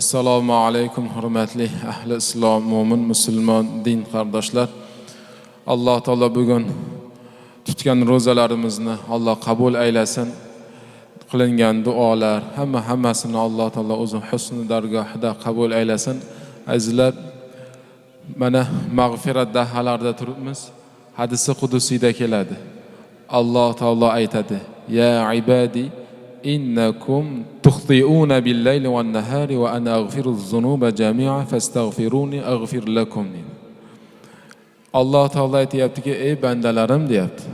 assalomu alaykum hurmatli ahli islom mo'min musulmon din qardoshlar. Alloh taolo bugun tutgan ro'zalarimizni alloh qabul aylasin. Qilingan duolar hamma hammasini alloh taolo o'zi husni dargohida qabul aylasin. Azizlar mana mag'firat dahalarida turibmiz. Hadisi qudusiyda keladi. Alloh taolo aytadi ya ibadi innakum nahari va ana aghfiru zunuba jami'a fastaghfiruni aghfir lakum deydi. alloh taolo aytyaptiki ey bandalarim deyapti.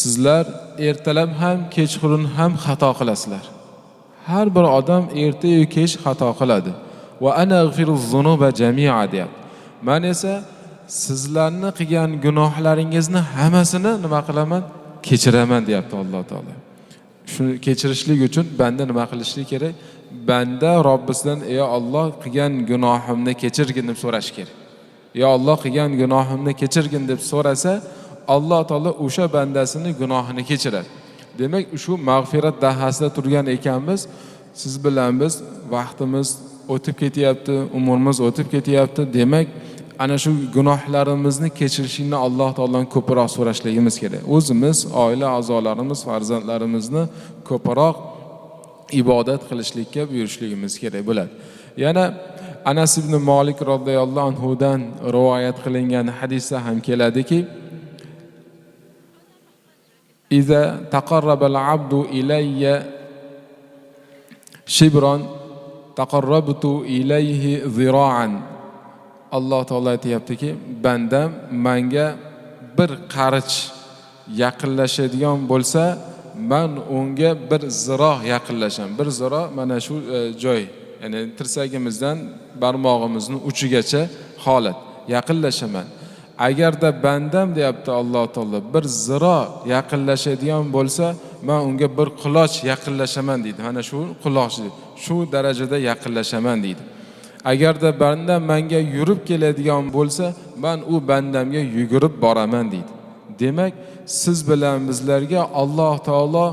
Sizlar ertalab ham kechqurun ham xato qilasizlar. Har bir odam ertayu kech xato qiladi. Va ana zunuba jami'a deyapti. Man esa sizlarni qilgan gunohlaringizni hammasini nima qilaman? Kechiraman deyapti alloh taolo shuni kechirishlik uchun banda nima qilishlik kerak banda robbisidan ey olloh qilgan gunohimni kechirgin deb so'rash kerak yo olloh qilgan gunohimni kechirgin deb so'rasa alloh taolo o'sha bandasini gunohini kechiradi demak shu mag'firat dahasida turgan ekanmiz siz bilan biz vaqtimiz o'tib ketyapti umrimiz o'tib ketyapti demak ana shu gunohlarimizni kechirishlikni alloh taolodan ko'proq so'rashligimiz kerak o'zimiz oila a'zolarimiz farzandlarimizni ko'proq ibodat qilishlikka buyurishligimiz kerak bo'ladi yana anas ibn molik roziyallohu anhudan rivoyat qilingan hadisda ham keladiki إذا تقرب العبد إلي شبرا تقربت إليه ذراعا alloh taolo aytyaptiki bandam manga bir qarich yaqinlashadigan bo'lsa man unga bir ziro yaqinlashaman. Bir ziro mana shu e, joy ya'ni tirsagimizdan barmog'imizni uchigacha holat yaqinlashaman. Agarda bandam deyapti alloh taolo bir ziro yaqinlashadigan bo'lsa man unga bir quloch yaqinlashaman deydi. Mana shu quloch shu darajada yaqinlashaman deydi agarda bandam manga yurib keladigan bo'lsa man u bandamga yugurib boraman deydi. Demak siz bilan bizlarga alloh taolo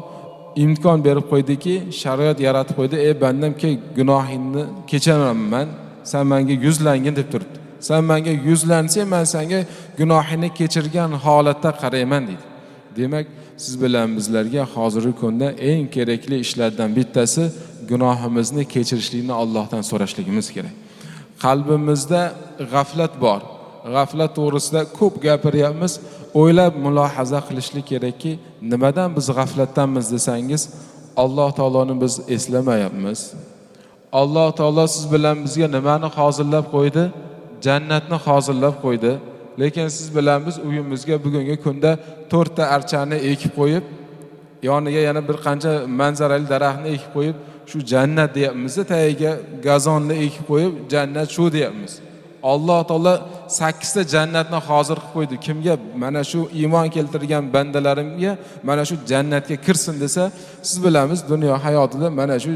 imkon berib qo'ydiki shariat yaratib qo'ydi. Ey bandam kel gunohingni kechiraman san manga yuzlangin deb turibdi. San manga yuzlansang man sanga gunohingni kechirgan holatda qarayman deydi. Demak siz bilan bizlarga hozirgi kunda eng kerakli ishlardan bittasi gunohimizni kechirishlikni allohdan so'rashligimiz kerak qalbimizda g'aflat bor g'aflat to'g'risida ko'p gapiryapmiz o'ylab mulohaza qilishlik kerakki nimadan biz g'aflatdanmiz desangiz alloh taoloni biz eslamayapmiz. Alloh taolo siz bilan bizga nimani hozirlab qo'ydi? Jannatni hozirlab qo'ydi lekin siz bilan biz uyimizga bugungi kunda to'rtta archani ekib qo'yib yoniga yana bir qancha manzarali daraxtni ekib qo'yib shu jannat deyapmiz tagiga gazonni ekib qo'yib jannat shu deyapmiz. Alloh taolo sakkizta jannatni hozir qilib qo'ydi. Kimga? Mana shu iymon keltirgan bandalarimga mana shu jannatga kirsin desa siz bilan biz dunyo hayotida mana shu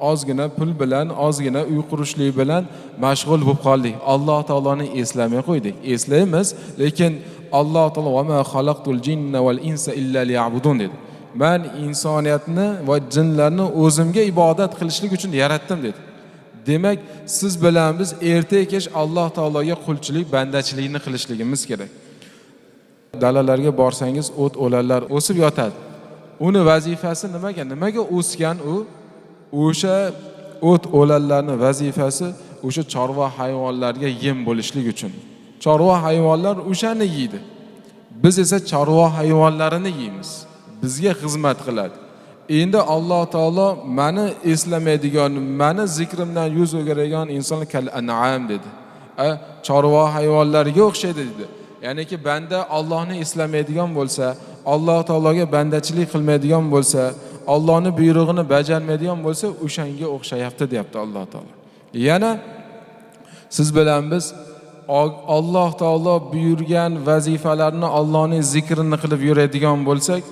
ozgina pul bilan ozgina uy qurishlik bilan mashg'ul bo'lib qoldik. Alloh taoloni eslamay qo'ydik. Eslaymiz lekin alloh taolo "Va xalaqtul jinna val illa liya'budun" dedi. Man insoniyatni va jinlarni o'zimga ibodat qilishlik uchun yaratdim dedi. Demak siz bilan biz erta kech alloh taologa qulchilik bandachilikni qilishligimiz kerak. Dalalarga borsangiz o't o'lanlar o'sib yotadi. Uni vazifasi nimaga? Nimaga o'sgan u o'sha o't o'lanlarni vazifasi o'sha chorva hayvonlarga yem bo'lishlik uchun. Chorva hayvonlar o'shani yeydi. Biz esa chorva hayvonlarini yeymiz. Bizga xizmat qiladi. Endi alloh taolo mani eslamaydigan mani zikrimdan yuz o'giradigan inson kal anam dedi. Chorva hayvonlarga o'xshaydi dedi. Ya'niki banda ollohni eslamaydigan bo'lsa alloh taologa bandachilik qilmaydigan bo'lsa ollohni buyrug'ini bajarmaydigan bo'lsa o'shanga o'xshayapti deyapti alloh taolo. Yana siz bilan biz alloh taolo buyurgan vazifalarni ollohning zikrini qilib yuradigan bo'lsak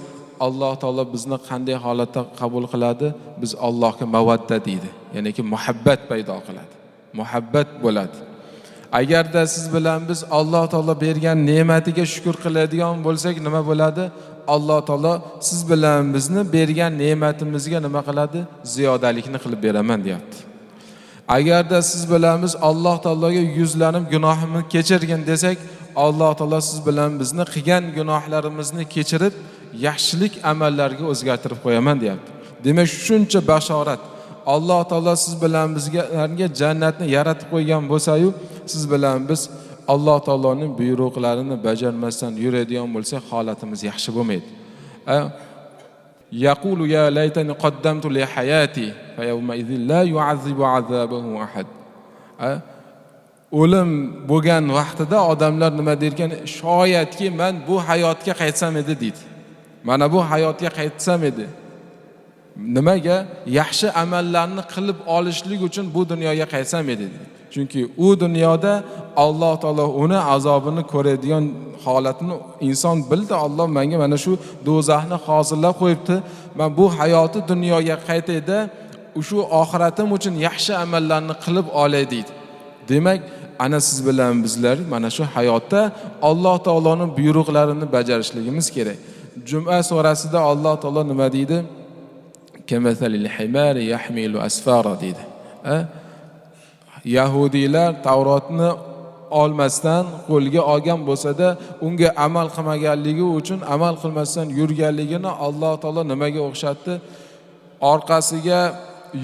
alloh taolo bizni qanday holatda qabul qiladi? Biz allohga mavadda deydi ya'niki muhabbat paydo qiladi muhabbat bo'ladi. Agarda siz bilan biz alloh taolo bergan ne'matiga shukur qiladigan bo'lsak nima bo'ladi alloh taolo siz bilan bizni bergan ne'matimizga nima qiladi? Ziyodalikni qilib beraman deyapti. Agarda siz bilan biz alloh taologa yuzlanib gunohimni kechirgin desak alloh taolo siz bilan bizni qilgan gunohlarimizni kechirib yaxshilik amallarga o'zgartirib qo'yaman deyapti. Demak shuncha bashorat. Alloh taolo siz bilan bizga jannatni yaratib qo'ygan bo'lsayu siz bilan biz alloh taoloning buyruqlarini bajarmasdan yuradigan bo'lsak holatimiz yaxshi bo'lmaydi يقول يا ليتني قدمت لحياتي فيومئذ لا يعذب عذابه أحد o'lim bo'lgan vaqtida odamlar nima derkan shoyatki man bu hayotga qaytsam edi deydi mana bu hayotga qaytsam edi nimaga yaxshi amallarni qilib olishlik uchun bu dunyoga qaytsam edi deydi Chunki u dunyoda alloh taolo uni azobini ko'radigan holatini inson bildi. Olloh menga mana shu do'zaxni hozirlab qo'yibdi man bu hayoti dunyoga qaytayda shu oxiratim uchun yaxshi amallarni qilib olay deydi. Demak ana siz bilan bizlar mana shu hayotda alloh taoloning buyruqlarini bajarishligimiz kerak juma surasida alloh taolo nima deydi? Deydi yahudiylar tavrotni olmasdan qo'lga olgan bo'lsada unga amal qilmaganligi uchun amal qilmasdan yurganligini alloh taolo nimaga o'xshatdi? Orqasiga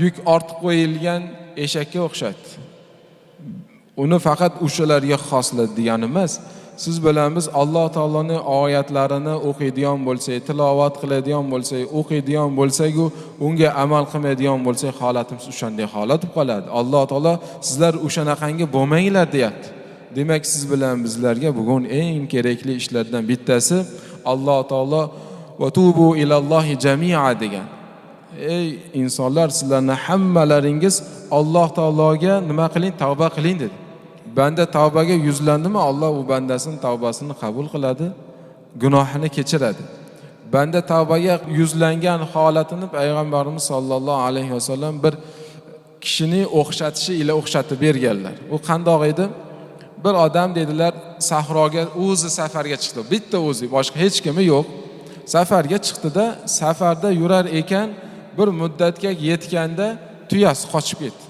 yuk ortib qo'yilgan eshakka o'xshatdi. Uni faqat o'shalarga xosladi degani emas siz bilan biz alloh taoloni oyatlarini o'qiydigan bo'lsak tilovat qiladigan bo'lsak o'qiydigan bo'lsaku unga amal qilmaydigan bo'lsak holatimiz o'shanday holat bo'lib qoladi alloh taolo sizlar o'shanaqangi bo'lmanglar deyapti. Demak siz bilan bizlarga bugun eng kerakli ishlardan bittasi alloh taolo vatubu ilallohi jamia degan. Ey insonlar sizlarni hammalaringiz alloh taologa nima qiling? Tavba qiling dedi banda tavbaga yuzlandimi alloh u bandasini tavbasini qabul qiladi gunohini kechiradi banda tavbaga yuzlangan holatini payg'ambarimiz sollallohu alayhi vasallam bir kishini o'xshatishi ila o'xshatib berganlar u qandoq edi bir odam dedilar sahroga o'zi safarga chiqdi bitta o'zi boshqa hech kimi yo'q safarga chiqdida safarda yurar ekan bir muddatga yetganda tuyasi qochib ketdi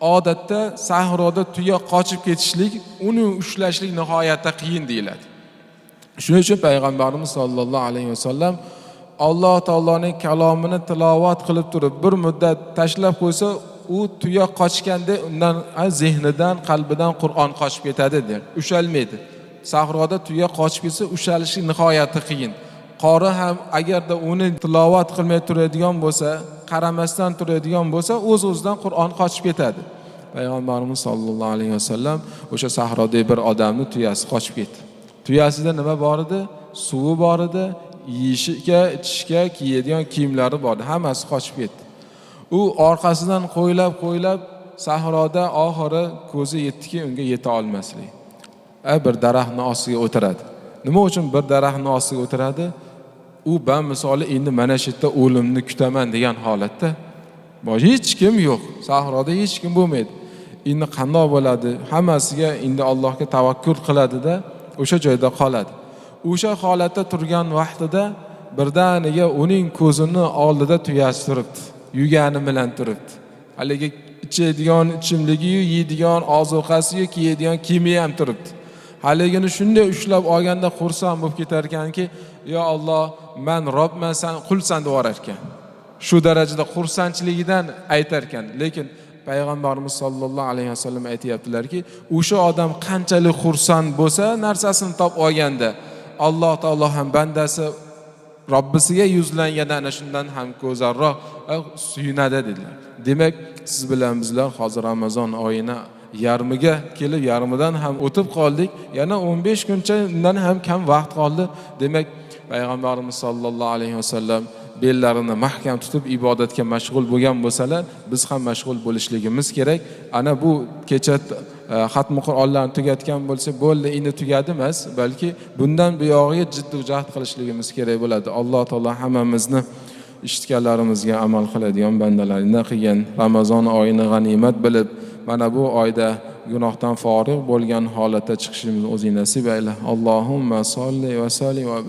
odatda sahroda tuya qochib ketishlik uni ushlashlik nihoyatda qiyin deyiladi. Shuning uchun payg'ambarimiz sollallohu alayhi vasallam alloh taoloning kalomini tilovat qilib turib bir muddat tashlab qo'ysa u tuya qochganda undan zehnidan qalbidan qur'on qochib ketadi der. Ushalmaydi. Sahroda tuya qochib ketsa ushalishi nihoyatda qiyin. Qori ham agarda uni tilovat qilmay turadigan bo'lsa qaramasdan turadigan bo'lsa o'z o'zidan qur'on qochib ketadi. Payg'ambarimiz sollallohu alayhi vasallam o'sha sahrodagi bir odamni tuyasi qochib ketdi. Tuyasida nima bor edi? Suvi bor edi yeyishga ichishga kiyadigan kiyimlari bor edi hammasi qochib ketdi. U orqasidan qo'ylab qo'ylab sahroda oxiri ko'zi yetdiki unga yeta olmaslik. Bir daraxtni ostiga o'tiradi. Nima uchun bir daraxtni ostiga o'tiradi? U misoli endi mana shu yerda o'limni kutaman degan holatda hech kim yo'q sahroda hech kim bo'lmaydi endi qandoq bo'ladi hammasiga endi allohga tavakkul qiladida o'sha joyda qoladi o'sha holatda turgan vaqtida birdaniga uning ko'zini oldida tuyasi turibdi yugani bilan turibdi. Haligi ichadigan ichimligiyu yeydigan ozuqasiyu kiyadigan kiyimi ham turibdi. Haligini shunday ushlab olganda xursand bo'lib ketar ekanki yo olloh man robman san qulsan deb yuborar ekan shu darajada xursandchiligidan aytar ekan lekin payg'ambarimiz sollallohu alayhi vasallam aytyaptilarki o'sha odam qanchalik xursand bo'lsa narsasini topib olganda alloh taolo ham bandasi robbisiga yuzlanganda ana shundan ham go'zalroq suyunadi dedilar. Demak siz bilan bizlar hozir ramazon oyini yarmiga kelib yarmidan ham o'tib qoldik. Yana o'n besh kuncha undan ham kam vaqt qoldi. Demak payg'ambarimiz sollallohu alayhi vasallam bellarini mahkam tutib ibodatga mashg'ul bo'lgan bo'lsalar biz ham mashg'ul bo'lishligimiz kerak. Ana bu kecha xatmi e, qur'onlarni tugatgan bo'lsa bo'ldi endi tugadi emas balki bundan buyog'iga jiddiy jahd qilishligimiz kerak bo'ladi. Alloh taolo hammamizni eshitganlarimizga amal qiladigan bandalaridan qilgan? Ramazon oyini g'animat bilib mana bu oyda gunohdan forig' bo'lgan holatda chiqishimizni o'zing nasib ayla. Allohumma solli va salli va